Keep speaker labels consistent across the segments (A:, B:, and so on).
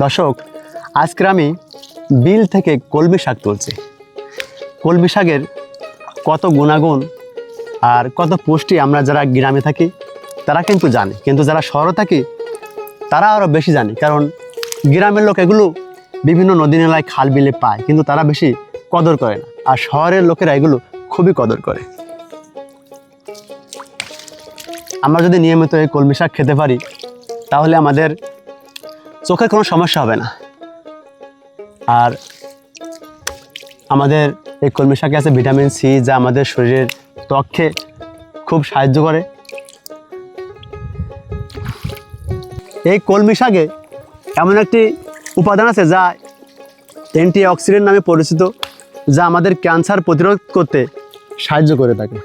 A: দর্শক আজকে আমি বিল থেকে কলমি শাক তুলছি। কলমি শাকের কত গুণাগুণ আর কত পুষ্টি আমরা যারা গ্রামে থাকি, তারা কিন্তু জানে। কিন্তু যারা শহরে থাকি, তারা আরও বেশি জানে। কারণ গ্রামের লোক এগুলো বিভিন্ন নদী নালায় খাল বিলে পায়, কিন্তু তারা বেশি কদর করে না। আর শহরের লোকেরা এগুলো খুবই কদর করে। আমরা যদি নিয়মিত এই কলমি শাক খেতে পারি, তাহলে আমাদের চোখের কোনো সমস্যা হবে না। আর আমাদের এই কলমি শাকে আছে ভিটামিন সি, যা আমাদের শরীরের ত্বককে খুব সাহায্য করে। এই কলমি শাকে এমন একটি উপাদান আছে, যা অ্যান্টি অক্সিডেন্ট নামে পরিচিত, যা আমাদের ক্যান্সার প্রতিরোধ করতে সাহায্য করে থাকে।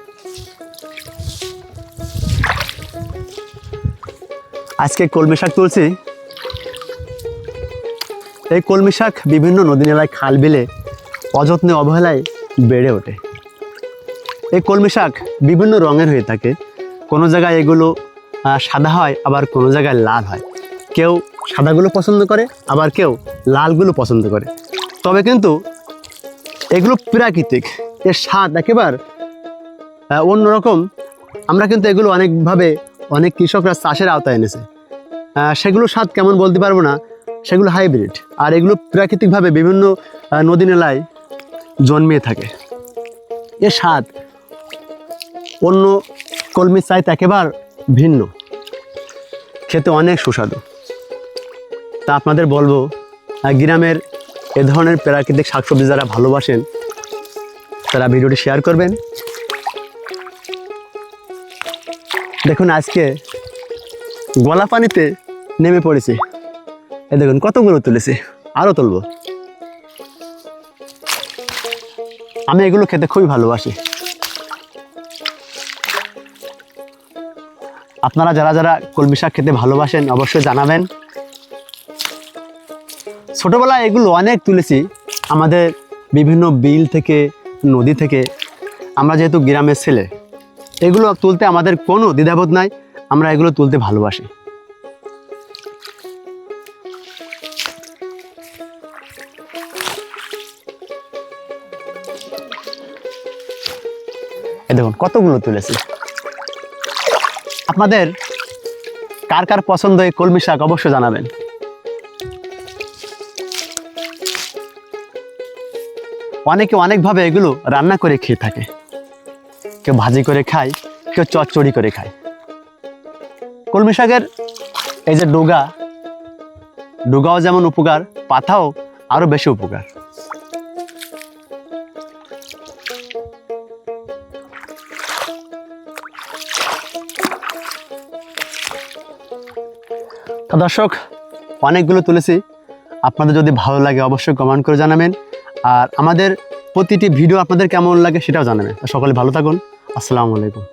A: আজকে কলমি শাক তুলছি। এই কলমি শাক বিভিন্ন নদী নালায় খাল বিলে অযত্নে অবহেলায় বেড়ে ওঠে। এই কলমি শাক বিভিন্ন রঙের হয়ে থাকে। কোনো জায়গায় এগুলো সাদা হয়, আবার কোনো জায়গায় লাল হয়। কেউ সাদাগুলো পছন্দ করে, আবার কেউ লালগুলো পছন্দ করে। তবে কিন্তু এগুলো প্রাকৃতিক। এর স্বাদ একেবারে অন্যরকম। আমরা কিন্তু এগুলো অনেকভাবে অনেক কৃষকরা চাষের আওতায় এনেছে। সেগুলো স্বাদ কেমন বলতে পারব না। সেগুলো হাইব্রিড আর এগুলো প্রাকৃতিকভাবে বিভিন্ন নদী নালায় জন্মিয়ে থাকে। এর স্বাদ অন্য কলমির চাইতে একেবারে ভিন্ন। খেতে অনেক সুস্বাদু। তা আপনাদের বলব গ্রামের এ ধরনের প্রাকৃতিক শাকসবজি যারা ভালোবাসেন, তারা ভিডিওটি শেয়ার করবেন। দেখুন, আজকে গলা পানিতে নেমে পড়েছি। এ দেখুন, কতগুলো তুলেছি? আরও তুলবো। আমি এগুলো খেতে খুবই ভালোবাসি। আপনারা যারা যারা কলমি শাক খেতে ভালোবাসেন, অবশ্যই জানাবেন। ছোটবেলায় এগুলো অনেক তুলেছি। আমাদের বিভিন্ন বিল থেকে, নদী থেকে। আমরা যেহেতু গ্রামের ছেলে, এগুলো তুলতে আমাদের কোনো দ্বিধাবোধ নাই। আমরা এগুলো তুলতে ভালোবাসি। দেখুন, কতগুলো তুলেছি। আপনাদের কার কার পছন্দ এই কলমি শাক অবশ্যই জানাবেন। অনেকে অনেকভাবে এগুলো রান্না করে খেয়ে থাকে। কেউ ভাজি করে খায়, কেউ চচ্চড়ি করে খায়। কলমি শাকের এই যে ডোগা, ডোগাও যেমন উপকার, পাতাও আরও বেশি উপকার। তো দর্শক, অনেকগুলো তুলেছি। আপনাদের যদি ভালো লাগে অবশ্যই কমেন্ট করে জানাবেন। আর আমাদের প্রতিটি ভিডিও আপনাদের কেমন লাগে সেটাও জানাবেন। সকলে ভালো থাকুন। আসসালামু আলাইকুম।